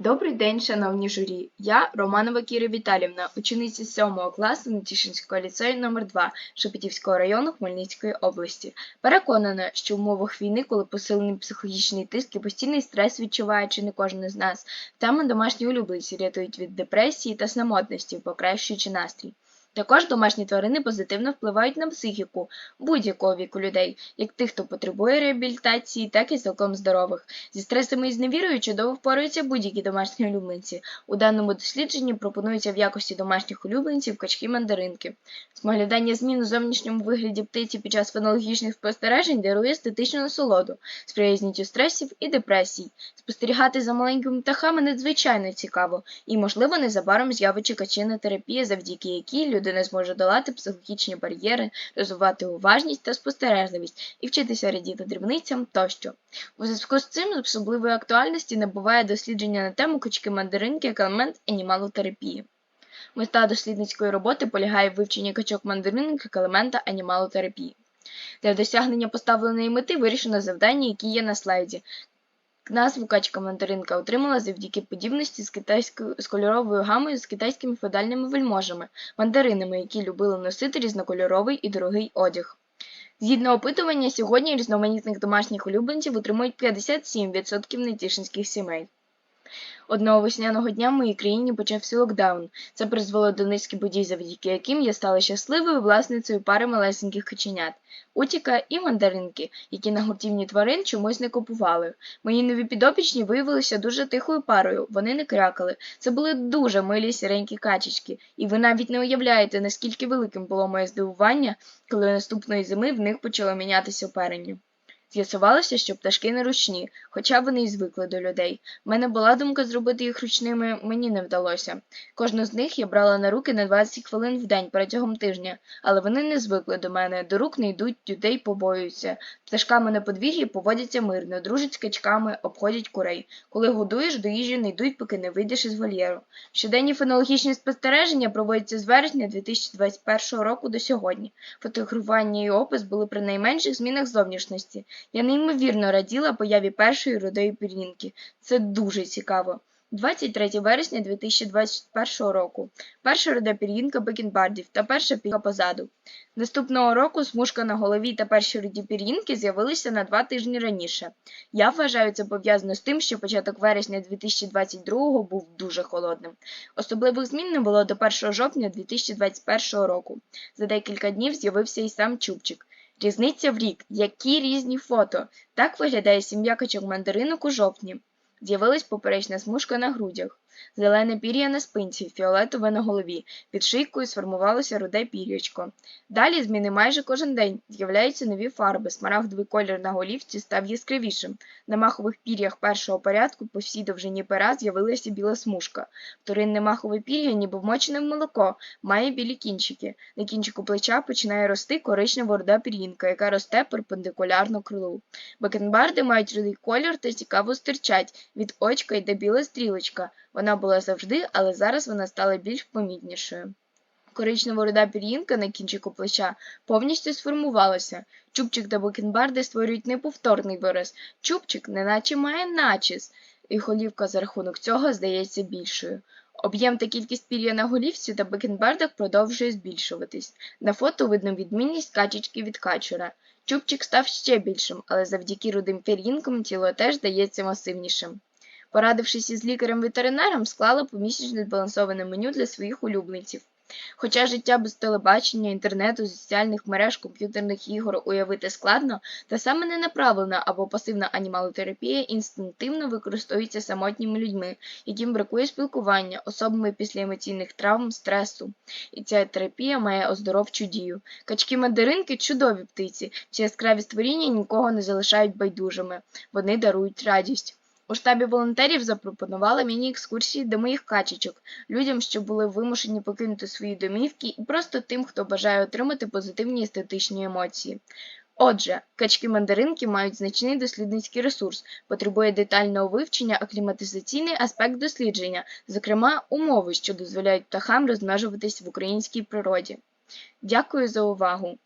Добрий день, шановні журі. Я Романова Кіра Віталівна, учениця 7 класу Нетішинського ліцею номер 2 Шепетівського району Хмельницької області. Переконана, що в умовах війни, коли посилений психологічний тиск і постійний стрес відчуває чи не кожен із нас, теми домашні улюбленці рятують від депресії та самотності, покращуючи настрій. Також домашні тварини позитивно впливають на психіку будь-якого віку людей, як тих, хто потребує реабілітації, так і цілком здорових. Зі стресами і зневірою чудово впораються будь-які домашні улюбленці. У даному дослідженні пропонується в якості домашніх улюбленців качки-мандаринки. Споглядання змін у зовнішньому вигляді птиці під час фенологічних спостережень дарує естетичну насолоду, сприяє зняттю стресів і депресій. Спостерігати за маленькими птахами надзвичайно цікаво, і, можливо, незабаром з'явиться качина терапія, завдяки якій людина зможе долати психологічні бар'єри, розвивати уважність та спостережливість і вчитися радіти дрібницям тощо. У зв'язку з цим особливої актуальності набуває дослідження на тему качки-мандаринки як елемент анімалотерапії. Мета дослідницької роботи полягає в вивченні качок мандаринок як елемента анімалотерапії. Для досягнення поставленої мети вирішено завдання, які є на слайді. Назву качка мандаринка отримала завдяки подібності з китайською з кольоровою гамою з китайськими феодальними вельможами, мандаринами, які любили носити різнокольоровий і дорогий одяг. Згідно опитування, сьогодні різноманітних домашніх улюбленців утримують 57% нетішинських сімей. Одного весняного дня в моїй країні почався локдаун. Це призвело до низки подій, завдяки яким я стала щасливою власницею пари малесеньких каченят Утіка і мандаринки, які на гуртівні тварин чомусь не купували. Мої нові підопічні виявилися дуже тихою парою, вони не крякали. Це були дуже милі сіренькі качечки, і ви навіть не уявляєте, наскільки великим було моє здивування, коли наступної зими в них почало мінятися оперення. З'ясувалося, що пташки не ручні, хоча вони й звикли до людей. У мене була думка зробити їх ручними, мені не вдалося. Кожну з них я брала на руки на 20 хвилин в день протягом тижня, але вони не звикли до мене, до рук не йдуть, людей побоюються. Пташками на подвір'ї поводяться мирно, дружать з качками, обходять курей. Коли годуєш, до їжі не йдуть, поки не вийдеш із вольєру. Щоденні фенологічні спостереження проводяться з вересня 2021 року до сьогодні. Фотографування і опис були при найменших змінах зовнішності. Я неймовірно раділа появі першої рудої пір'їнки. Це дуже цікаво. 23 вересня 2021 року. Перша руда пір'їнка бекенбардів та перша пір'їнка позаду. Наступного року смужка на голові та перші руді пір'їнки з'явилися на два тижні раніше. Я вважаю це пов'язано з тим, що початок вересня 2022 був дуже холодним. Особливих змін не було до 1 жовтня 2021 року. За декілька днів з'явився і сам Чубчик. Різниця в рік. Які різні фото. Так виглядає сім'я качок мандаринок у жовтні. З'явилась поперечна смужка на грудях, зелене пір'я на спинці, фіолетове на голові, під шийкою сформувалося руде пір'ячко. Далі зміни майже кожен день. З'являються нові фарби. Смарагдовий колір на голівці став яскравішим. На махових пір'ях першого порядку по всій довжині пера з'явилася біла смужка. Вторинне махове пір'я, ніби вмочене в молоко, має білі кінчики. На кінчику плеча починає рости коричнева руда пір'їнка, яка росте перпендикулярно крилу. Бакенбарди мають рудий колір та цікаво стирчать. Від очка йде біла стрілочка. Вона була завжди, але зараз вона стала більш помітнішою. Коричнева руда пір'їнка на кінчику плеча повністю сформувалася. Чубчик та бакенбарди створюють неповторний вираз. Чубчик неначе має начіс, і голівка за рахунок цього здається більшою. Об'єм та кількість пір'я на голівці та бакенбардах продовжує збільшуватись. На фото видно відмінність качечки від качура. Чубчик став ще більшим, але завдяки рудим пір'їнкам тіло теж здається масивнішим. Порадившись із лікарем-ветеринаром, склала помісячне збалансоване меню для своїх улюбленців. Хоча життя без телебачення, інтернету, соціальних мереж, комп'ютерних ігор уявити складно, та саме ненаправлена або пасивна анімалотерапія інстинктивно використовується самотніми людьми, яким бракує спілкування, особами після емоційних травм, стресу. І ця терапія має оздоровчу дію. Качки-мандаринки чудові птиці, ці яскраві створіння нікого не залишають байдужими, вони дарують радість. У штабі волонтерів запропонували міні-екскурсії до моїх качечок, людям, що були вимушені покинути свої домівки, і просто тим, хто бажає отримати позитивні естетичні емоції. Отже, качки-мандаринки мають значний дослідницький ресурс, потребує детального вивчення акліматизаційний аспект дослідження, зокрема умови, що дозволяють птахам розмножуватись в українській природі. Дякую за увагу!